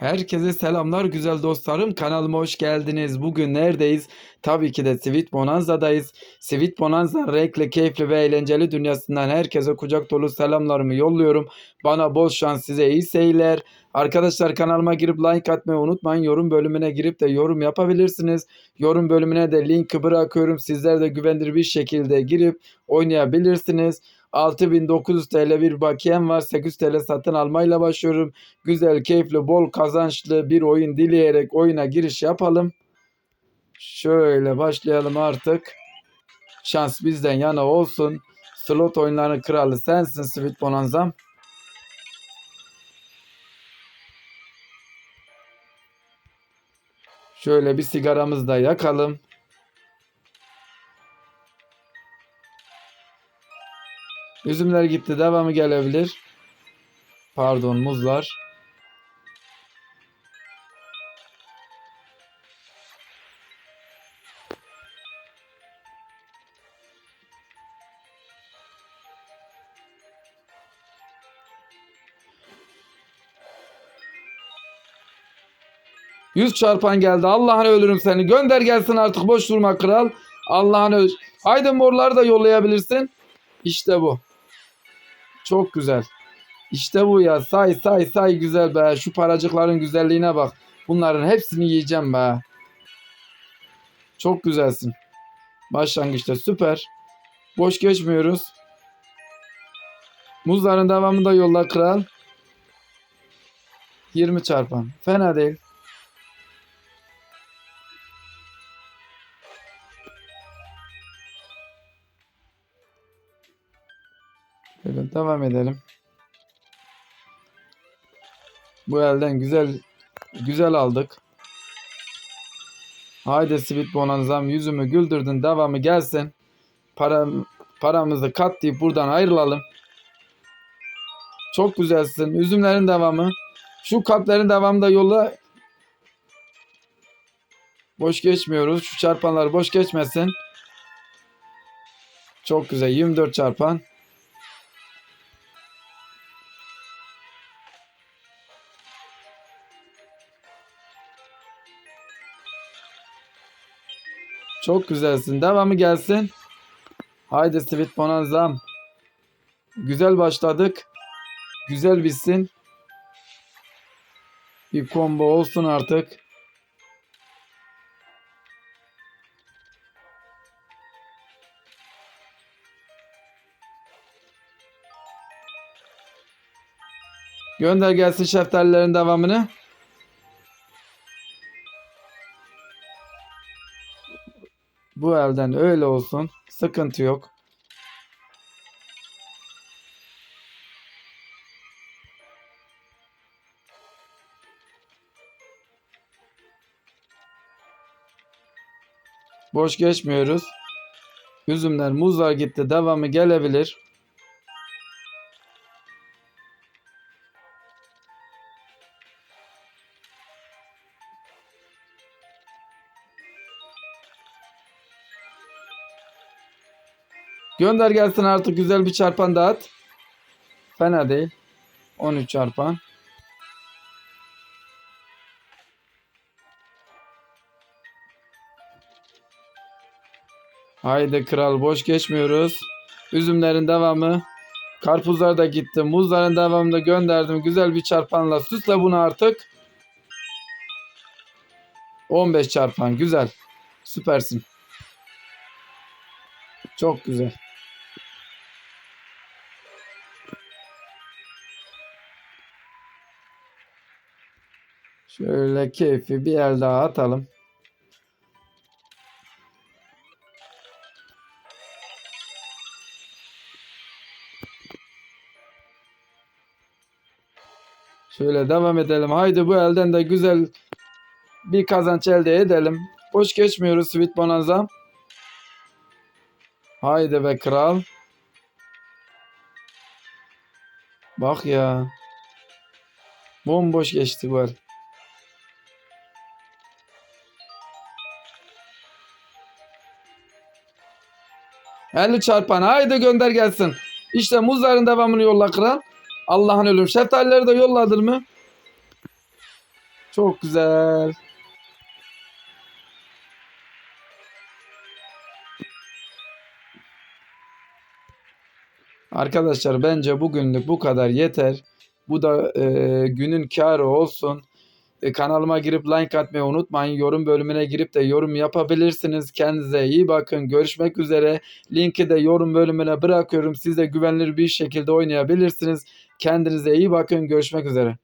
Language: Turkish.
Herkese selamlar güzel dostlarım. Kanalıma hoş geldiniz. Bugün neredeyiz? Tabii ki de Sweet Bonanza'dayız. Sweet Bonanza renkli, keyifli ve eğlenceli dünyasından herkese kucak dolu selamlarımı yolluyorum. Bana bol şans size iyi seyirler. Arkadaşlar kanalıma girip like atmayı unutmayın. Yorum bölümüne girip de yorum yapabilirsiniz. Yorum bölümüne de linki bırakıyorum. Sizler de güvenilir bir şekilde girip oynayabilirsiniz. 6900 TL bir bakiyem var. 800 TL satın almayla başlıyorum. Güzel, keyifli, bol kazançlı bir oyun dileyerek oyuna giriş yapalım. Şöyle başlayalım artık. Şans bizden yana olsun. Slot oyunlarının kralı sensin Sweet Bonanza'm. Şöyle bir sigaramızı da yakalım. Üzümler gitti. Devamı gelebilir. Pardon muzlar. Yüz çarpan geldi. Allah'ını ölürüm seni. Gönder gelsin artık. Boş durma kral. Allah'ını öl. Haydi morları da yollayabilirsin. İşte bu. Çok güzel. İşte bu ya. Say say say güzel be. Şu paracıkların güzelliğine bak. Bunların hepsini yiyeceğim be. Çok güzelsin. Başlangıçta süper. Boş geçmiyoruz. Muzların devamını da yolla kral. 20 çarpan. Fena değil. Evet devam edelim. Bu elden güzel güzel aldık. Haydi Sweet Bonanza'm yüzümü güldürdün devamı gelsin. Para, paramızı kat deyip buradan ayrılalım. Çok güzelsin. Üzümlerin devamı. Şu kapların devamı da yolla. Boş geçmiyoruz. Şu çarpanlar boş geçmesin. Çok güzel. 24 çarpan. Çok güzelsin. Devamı gelsin. Haydi Sweet Bonanza'm. Güzel başladık. Güzel bitsin. Bir combo olsun artık. Gönder gelsin şeftalilerin devamını. Bu elden öyle olsun. Sıkıntı yok. Boş geçmiyoruz. Üzümler, muzlar gitti. Devamı gelebilir. Gönder gelsin artık güzel bir çarpan dağıt. Fena değil. 13 çarpan. Haydi kral boş geçmiyoruz. Üzümlerin devamı. Karpuzlar da gitti. Muzların devamını da gönderdim. Güzel bir çarpanla süsle bunu artık. 15 çarpan. Güzel. Süpersin. Çok güzel. Şöyle keyfi bir el daha atalım. Şöyle devam edelim. Haydi bu elden de güzel bir kazanç elde edelim. Boş geçmiyoruz Sweet Bonanza. Haydi be kral. Bak ya. Bomboş geçti bu el. Elli çarpan. Haydi gönder gelsin. İşte muzların devamını yolla kral. Allah'ın ölüm. Şeftalileri de yolladın mı? Çok güzel. Arkadaşlar bence bugünlük bu kadar yeter. Bu da e, günün karı olsun. E, kanalıma girip like atmayı unutmayın. Yorum bölümüne girip de yorum yapabilirsiniz. Kendinize iyi bakın. Görüşmek üzere. Linki de yorum bölümüne bırakıyorum. Siz de güvenilir bir şekilde oynayabilirsiniz. Kendinize iyi bakın. Görüşmek üzere.